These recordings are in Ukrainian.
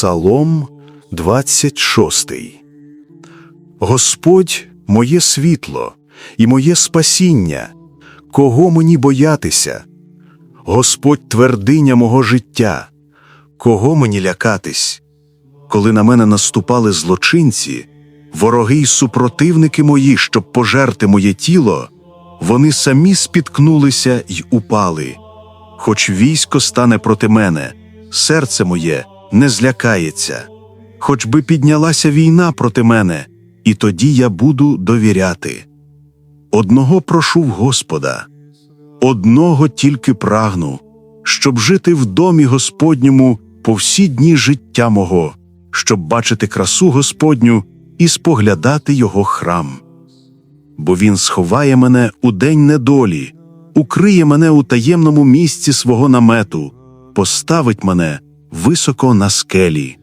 Псалом 26 Господь моє світло і моє спасіння, кого мені боятися? Господь твердиня мого життя, кого мені лякатись? Коли на мене наступали злочинці, вороги й супротивники мої, щоб пожерти моє тіло, вони самі спіткнулися й упали. Хоч військо стане проти мене, серце моє не злякається, хоч би піднялася війна проти мене, і тоді я буду довіряти. Одного прошу в Господа, одного тільки прагну, щоб жити в домі Господньому по всі дні життя мого, щоб бачити красу Господню і споглядати Його храм. Бо Він сховає мене у день недолі, укриє мене у таємному місці свого намету, поставить мене високо на скелі.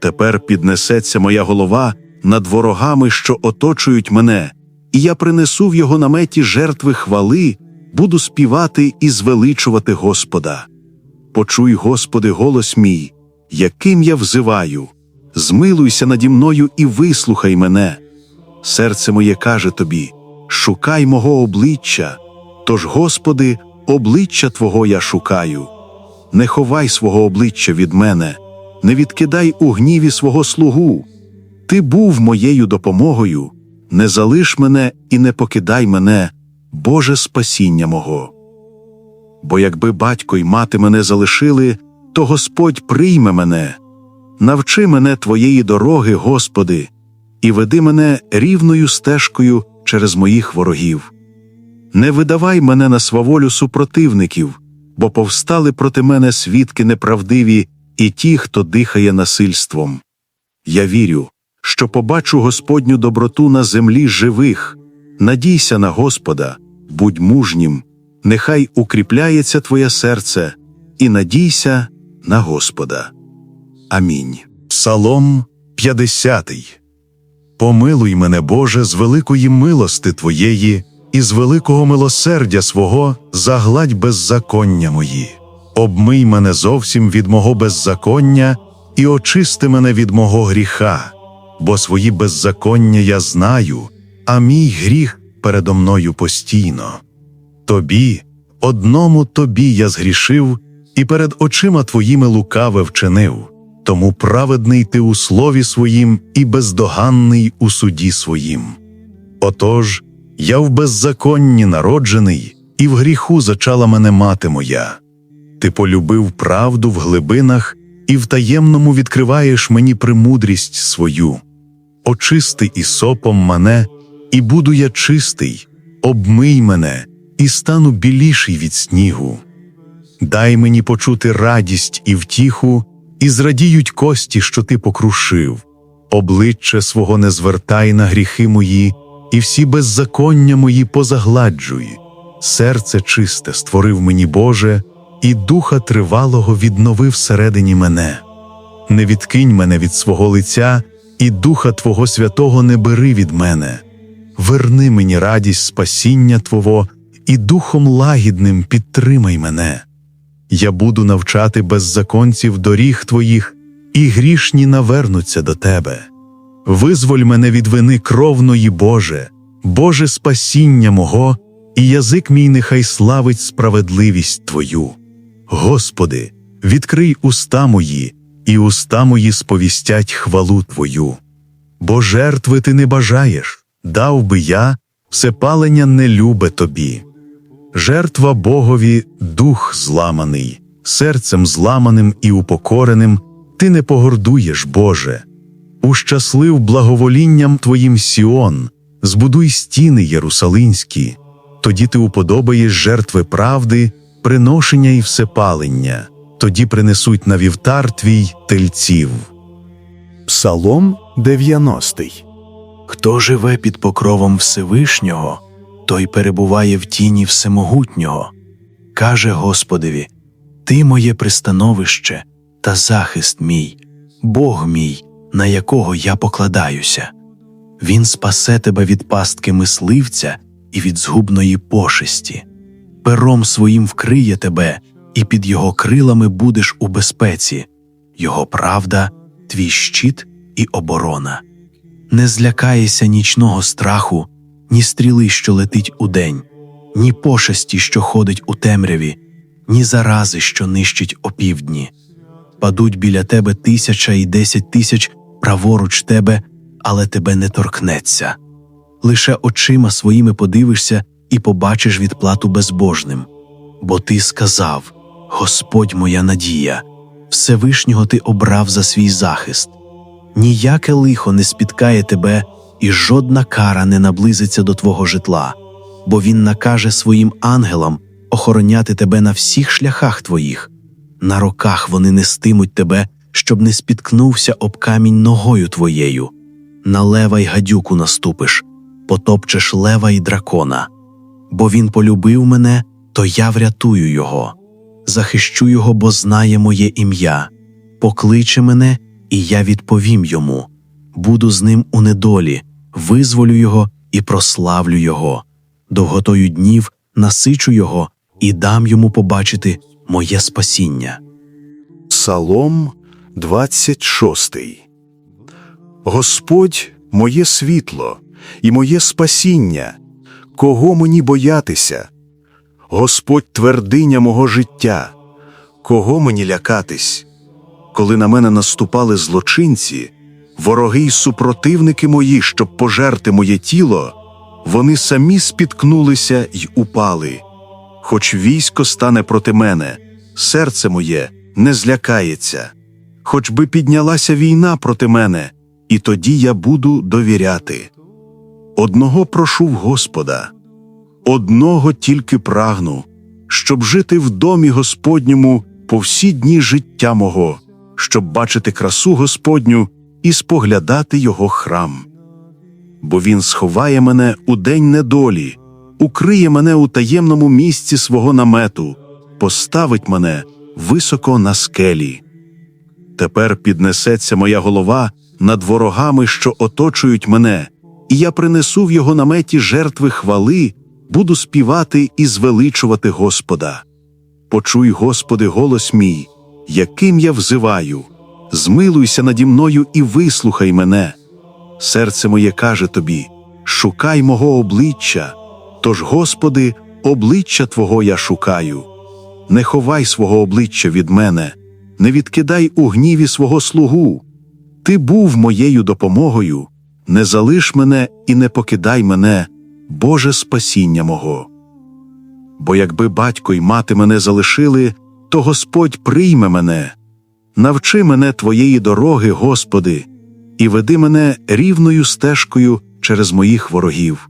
Тепер піднесеться моя голова над ворогами, що оточують мене, і я принесу в його наметі жертви хвали, буду співати і звеличувати Господа. Почуй, Господи, голос мій, яким я взиваю, змилуйся наді мною і вислухай мене. Серце моє каже тобі: шукай мого обличчя, тож, Господи, обличчя Твого я шукаю. Не ховай свого обличчя від мене, не відкидай у гніві свого слугу. Ти був моєю допомогою, не залиш мене і не покидай мене, Боже спасіння мого. Бо якби батько й мати мене залишили, то Господь прийме мене. Навчи мене Твоєї дороги, Господи, і веди мене рівною стежкою через моїх ворогів. Не видавай мене на сваволю супротивників, бо повстали проти мене свідки неправдиві і ті, хто дихає насильством. Я вірю, що побачу Господню доброту на землі живих. Надійся на Господа, будь мужнім, нехай укріпляється твоє серце, і надійся на Господа. Амінь. Псалом 50 Помилуй мене, Боже, з великої милости Твоєї і з великого милосердя свого загладь беззаконня мої. Обмий мене зовсім від мого беззаконня і очисти мене від мого гріха, бо свої беззаконня я знаю, а мій гріх передо мною постійно. Тобі, одному тобі я згрішив, і перед очима твоїми лукаве вчинив, тому праведний ти у слові своїм і бездоганний у суді своїм. Отож, я в беззаконні народжений, і в гріху зачала мене мати моя. Ти полюбив правду в глибинах і в таємному відкриваєш мені премудрість свою. Очисти ісопом мене, і буду я чистий, обмий мене, і стану біліший від снігу. Дай мені почути радість і втіху, і зрадіють кості, що ти покрушив, обличчя свого не звертай на гріхи мої, і всі беззаконня мої позагладжуй. Серце чисте створив мені Боже, і духа тривалого відновив всередині мене. Не відкинь мене від свого лиця, і Духа Твого Святого не бери від мене. Верни мені радість спасіння Твого, і духом лагідним підтримай мене. Я буду навчати беззаконців доріг Твоїх, і грішні навернуться до Тебе. Визволь мене від вини кровної, Боже, Боже спасіння мого, і язик мій нехай славить справедливість Твою. Господи, відкрий уста мої, і уста мої сповістять хвалу Твою. Бо жертви ти не бажаєш, дав би я, всепалення не любе тобі. Жертва Богові дух зламаний, серцем зламаним і упокореним, ти не погордуєш, Боже. Ущаслив благоволінням Твоїм Сіон, збудуй стіни Єрусалимські, тоді ти уподобаєш жертви правди, приношення і всепалення, тоді принесуть на вівтар твій тельців. Псалом 90 Хто живе під покровом Всевишнього, той перебуває в тіні Всемогутнього. Каже Господеві: Ти моє пристановище та захист мій, Бог мій, на якого я покладаюся. Він спасе тебе від пастки мисливця і від згубної пошесті. Пером своїм вкриє тебе, і під його крилами будеш у безпеці. Його правда, твій щит і оборона. Не злякаєшся нічного страху, ні стріли, що летить удень, ні пошесті, що ходить у темряві, ні зарази, що нищить опівдні. Падуть біля тебе тисяча і десять тисяч праворуч тебе, але тебе не торкнеться. Лише очима своїми подивишся і побачиш відплату безбожним. Бо ти сказав: Господь моя надія, Всевишнього ти обрав за свій захист. Ніяке лихо не спіткає тебе, і жодна кара не наблизиться до твого житла, бо він накаже своїм ангелам охороняти тебе на всіх шляхах твоїх. На роках вони нестимуть тебе, щоб не спіткнувся об камінь ногою твоєю. На лева й гадюку наступиш, потопчеш лева й дракона. Бо він полюбив мене, то я врятую його. Захищу його, бо знає моє ім'я. Покличе мене, і я відповім йому. Буду з ним у недолі, визволю його і прославлю його. Довготою днів насичу його і дам йому побачити моє спасіння. Псалом 26 Господь моє світло і моє спасіння, кого мені боятися? Господь твердиня мого життя, кого мені лякатись? Коли на мене наступали злочинці, вороги й супротивники мої, щоб пожерти моє тіло, вони самі спіткнулися й упали. Хоч військо стане проти мене, серце моє не злякається, хоч би піднялася війна проти мене, і тоді я буду довіряти. Одного прошу в Господа, одного тільки прагну, щоб жити в домі Господньому по всі дні життя мого, щоб бачити красу Господню і споглядати його храм. Бо він сховає мене у день недолі, укриє мене у таємному місці свого намету, поставить мене високо на скелі. Тепер піднесеться моя голова над ворогами, що оточують мене, і я принесу в його наметі жертви хвали, буду співати і звеличувати Господа. Почуй, Господи, голос мій, яким я взиваю, змилуйся наді мною і вислухай мене. Серце моє каже тобі: шукай мого обличчя, тож, Господи, обличчя Твого я шукаю. Не ховай свого обличчя від мене, не відкидай у гніві свого слугу. Ти був моєю допомогою, не залиш мене і не покидай мене, Боже спасіння мого. Бо якби батько й мати мене залишили, то Господь прийме мене. Навчи мене Твоєї дороги, Господи, і веди мене рівною стежкою через моїх ворогів.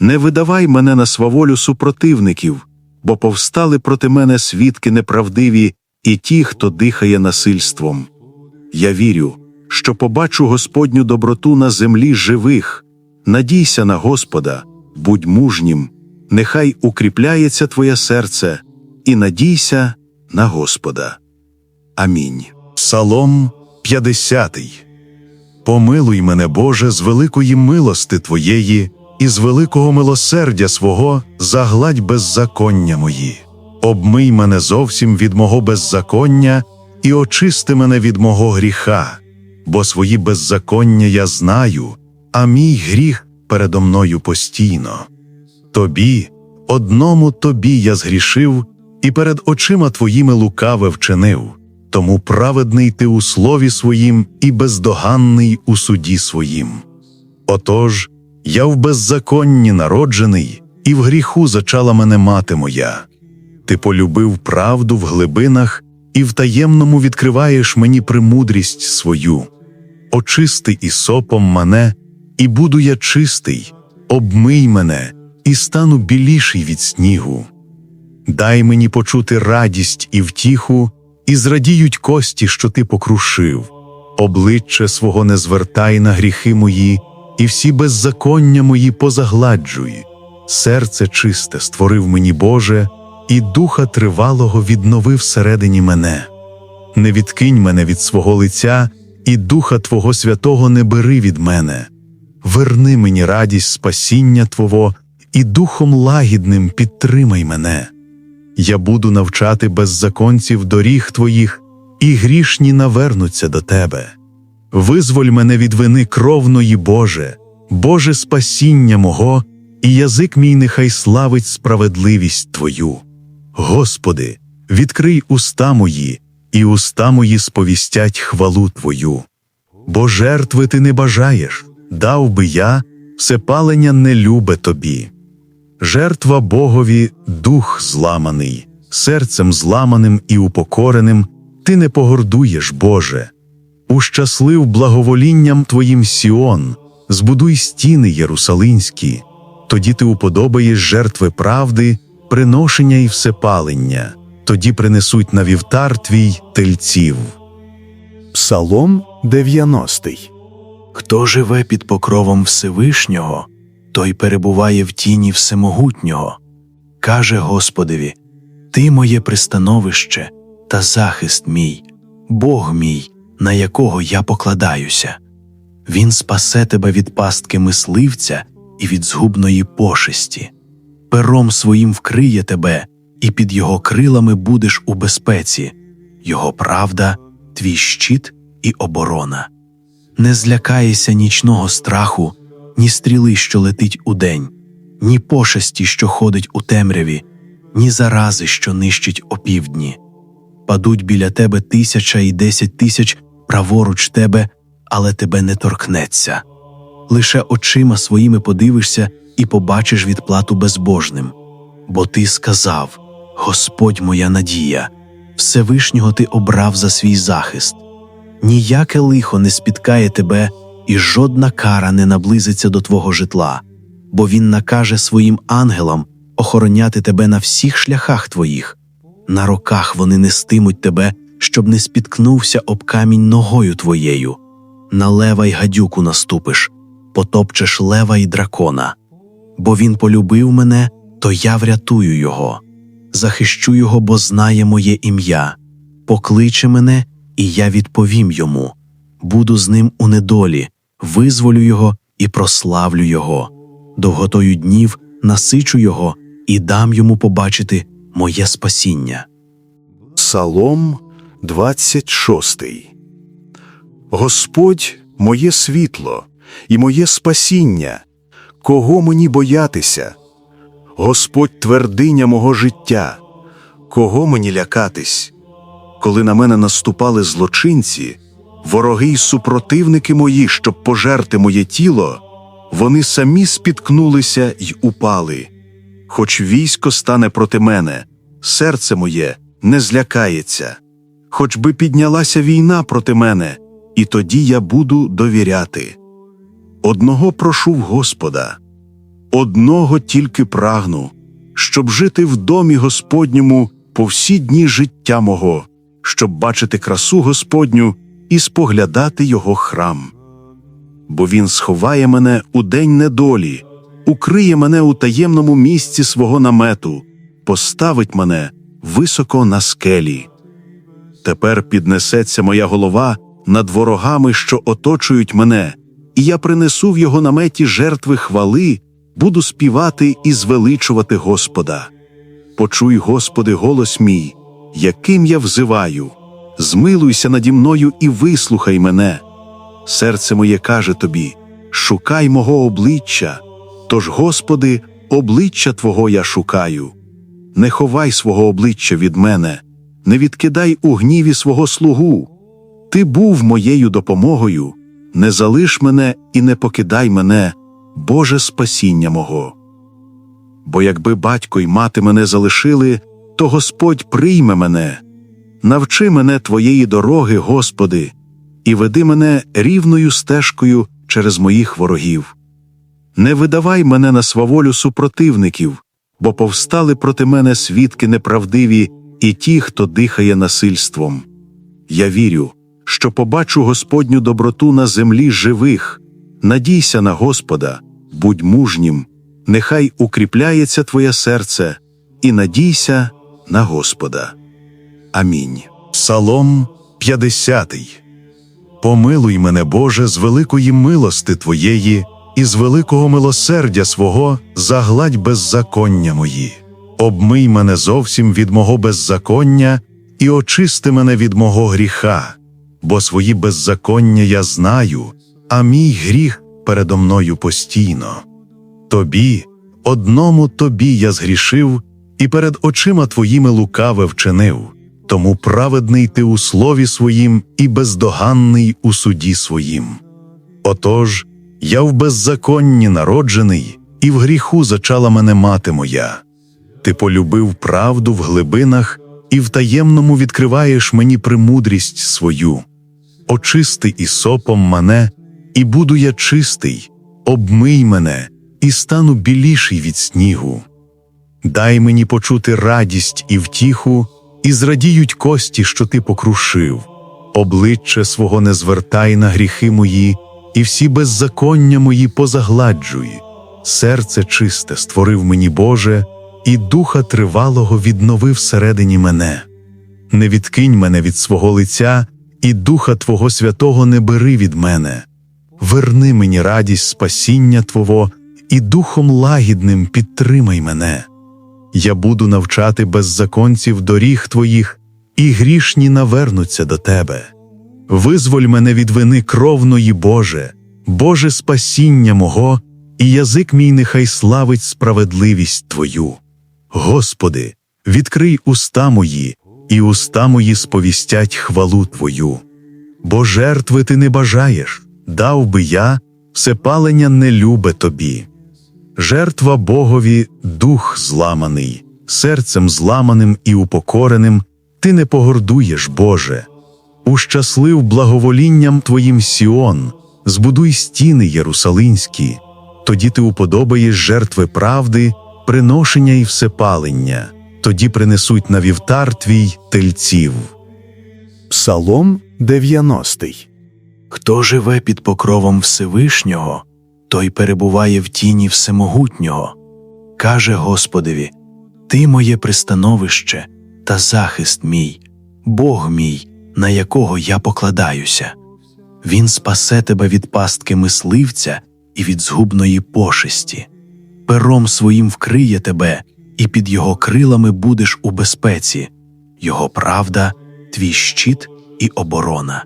Не видавай мене на сваволю супротивників, бо повстали проти мене свідки неправдиві і ті, хто дихає насильством. Я вірю, що побачу Господню доброту на землі живих. Надійся на Господа, будь мужнім, нехай укріпляється твоє серце, і надійся на Господа. Амінь. Псалом 50 Помилуй мене, Боже, з великої милости Твоєї і з великого милосердя свого загладь беззаконня мої. Обмий мене зовсім від мого беззаконня і очисти мене від мого гріха, бо свої беззаконня я знаю, а мій гріх передо мною постійно. Тобі, одному тобі я згрішив, і перед очима твоїми лукаве вчинив, тому праведний ти у слові своїм і бездоганний у суді своїм. Отож, я в беззаконні народжений, і в гріху зачала мене мати моя. Ти полюбив правду в глибинах і в таємному відкриваєш мені премудрість свою. Очисти ісопом мене, і буду я чистий, обмий мене, і стану біліший від снігу. Дай мені почути радість і втіху, і зрадіють кості, що ти покрушив. Обличчя свого не звертай на гріхи мої, і всі беззаконня мої позагладжуй. Серце чисте створив мені Боже, і духа тривалого відновив всередині мене. Не відкинь мене від свого лиця, і духа Твого святого не бери від мене. Верни мені радість спасіння Твого, і духом лагідним підтримай мене. Я буду навчати беззаконців доріг Твоїх, і грішні навернуться до тебе. Визволь мене від вини кровної Боже, Боже спасіння мого, і язик мій нехай славить справедливість Твою. Господи, відкрий уста мої, і уста мої сповістять хвалу Твою. Бо жертви ти не бажаєш, дав би я, всепалення не любе тобі. Жертва Богові дух зламаний, серцем зламаним і упокореним, ти не погордуєш, Боже. Ущаслив благоволінням Твоїм Сіон, збудуй стіни Єрусалимські, тоді ти уподобаєш жертви правди, приношення і всепалення, тоді принесуть на вівтар твій тельців. Псалом 90 Хто живе під покровом Всевишнього, той перебуває в тіні Всемогутнього. Каже Господеві: Ти моє пристановище та захист мій, Бог мій, на якого я покладаюся. Він спасе тебе від пастки мисливця і від згубної пошесті. Пером своїм вкриє тебе, і під його крилами будеш у безпеці, його правда, твій щит і оборона. Не злякаєшся нічного страху, ні стріли, що летить удень, ні пошесті, що ходить у темряві, ні зарази, що нищить опівдні. Падуть біля тебе тисяча і десять тисяч праворуч тебе, але тебе не торкнеться. Лише очима своїми подивишся і побачиш відплату безбожним. Бо ти сказав: Господь моя надія, Всевишнього ти обрав за свій захист. Ніяке лихо не спіткає тебе, і жодна кара не наблизиться до твого житла, бо він накаже своїм ангелам охороняти тебе на всіх шляхах твоїх. На роках вони нестимуть тебе, щоб не спіткнувся об камінь ногою твоєю. На лева й гадюку наступиш, потопчеш лева й дракона. Бо він полюбив мене, то я врятую його, захищу його, бо знає моє ім'я, покличе мене, і я відповім йому. Буду з ним у недолі, визволю його і прославлю його. Довготою днів насичу його і дам йому побачити моє спасіння. Псалом 26 Господь моє світло і моє спасіння, кого мені боятися? Господь твердиня мого життя, кого мені лякатись? Коли на мене наступали злочинці, вороги й супротивники мої, щоб пожерти моє тіло, вони самі спіткнулися й упали. Хоч військо стане проти мене, серце моє не злякається, хоч би піднялася війна проти мене, і тоді я буду довіряти. Одного прошу в Господа, одного тільки прагну, щоб жити в домі Господньому по всі дні життя мого, щоб бачити красу Господню і споглядати його храм. Бо він сховає мене у день недолі, укриє мене у таємному місці свого намету, поставить мене високо на скелі. Тепер піднесеться моя голова над ворогами, що оточують мене, і я принесу в його наметі жертви хвали, буду співати і звеличувати Господа. Почуй, Господи, голос мій, яким я взиваю, змилуйся наді мною і вислухай мене. Серце моє каже тобі: шукай мого обличчя, тож, Господи, обличчя Твого я шукаю. Не ховай свого обличчя від мене, не відкидай у гніві свого слугу. Ти був моєю допомогою, не залиш мене і не покидай мене, Боже спасіння мого. Бо якби батько й мати мене залишили, то Господь прийме мене. Навчи мене Твоєї дороги, Господи, і веди мене рівною стежкою через моїх ворогів. Не видавай мене на сваволю супротивників, бо повстали проти мене свідки неправдиві і ті, хто дихає насильством. Я вірю, що побачу Господню доброту на землі живих. Надійся на Господа, будь мужнім, нехай укріпляється твоє серце, і надійся на Господа. Амінь. Псалом 50 Помилуй мене, Боже, з великої милости Твоєї і з великого милосердя свого загладь беззаконня мої. Обмий мене зовсім від мого беззаконня і очисти мене від мого гріха, бо свої беззаконня я знаю, а мій гріх передо мною постійно. Тобі, одному тобі я згрішив, і перед очима твоїми лукаве вчинив, тому праведний ти у слові своїм і бездоганний у суді своїм. Отож, я в беззаконні народжений, і в гріху зачала мене мати моя. Ти полюбив правду в глибинах і в таємному відкриваєш мені премудрість свою. Очисти ісопом мене, і буду я чистий, обмий мене, і стану біліший від снігу. Дай мені почути радість і втіху, і зрадіють кості, що ти покрушив. Обличчя свого не звертай на гріхи мої, і всі беззаконня мої позагладжуй. Серце чисте створив мені Боже, і духа тривалого відновив всередині мене. Не відкинь мене від свого лиця, і духа Твого святого не бери від мене. Верни мені радість спасіння Твого, і духом лагідним підтримай мене. Я буду навчати беззаконців доріг Твоїх, і грішні навернуться до Тебе. Визволь мене від вини кровної Боже, Боже спасіння мого, і язик мій нехай славить справедливість Твою. Господи, відкрий уста мої, і уста мої сповістять хвалу Твою. Бо жертви ти не бажаєш, дав би я, всепалення не любе тобі. Жертва Богові дух зламаний, серцем зламаним і упокореним, ти не погордуєш, Боже. Ущаслив благоволінням Твоїм Сіон, збудуй стіни Єрусалимські, тоді ти уподобаєш жертви правди, приношення і всепалення, тоді принесуть на вівтар твій тельців. Псалом 90 Хто живе під покровом Всевишнього, той перебуває в тіні Всемогутнього. Каже Господеві: Ти моє пристановище та захист мій, Бог мій, на якого я покладаюся. Він спасе тебе від пастки мисливця і від згубної пошесті. Пером своїм вкриє тебе, і під його крилами будеш у безпеці, його правда, твій щит і оборона.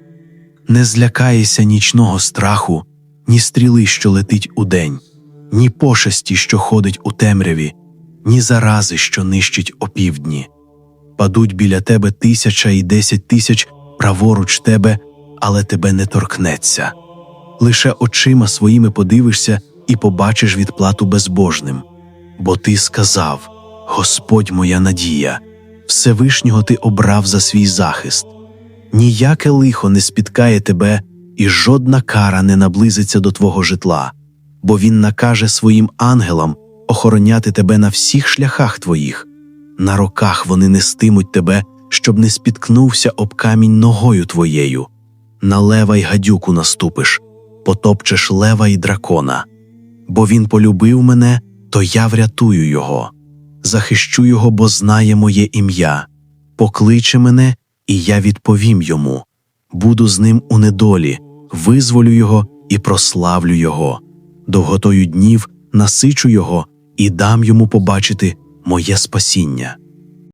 Не злякаєшся нічного страху, ні стріли, що летить удень, ні пошесті, що ходить у темряві, ні зарази, що нищить опівдні. Падуть біля тебе тисяча і десять тисяч праворуч тебе, але тебе не торкнеться. Лише очима своїми подивишся і побачиш відплату безбожним. Бо ти сказав: Господь моя надія, Всевишнього ти обрав за свій захист. Ніяке лихо не спіткає тебе, і жодна кара не наблизиться до твого житла, бо він накаже своїм ангелам охороняти тебе на всіх шляхах твоїх. На роках вони нестимуть тебе, щоб не спіткнувся об камінь ногою твоєю. На лева й гадюку наступиш, потопчеш лева й дракона. Бо він полюбив мене, то я врятую його, захищу його, бо знає моє ім'я. Покличе мене, і я відповім йому. Буду з ним у недолі, визволю його і прославлю його. Довготою днів насичу його і дам йому побачити моє спасіння.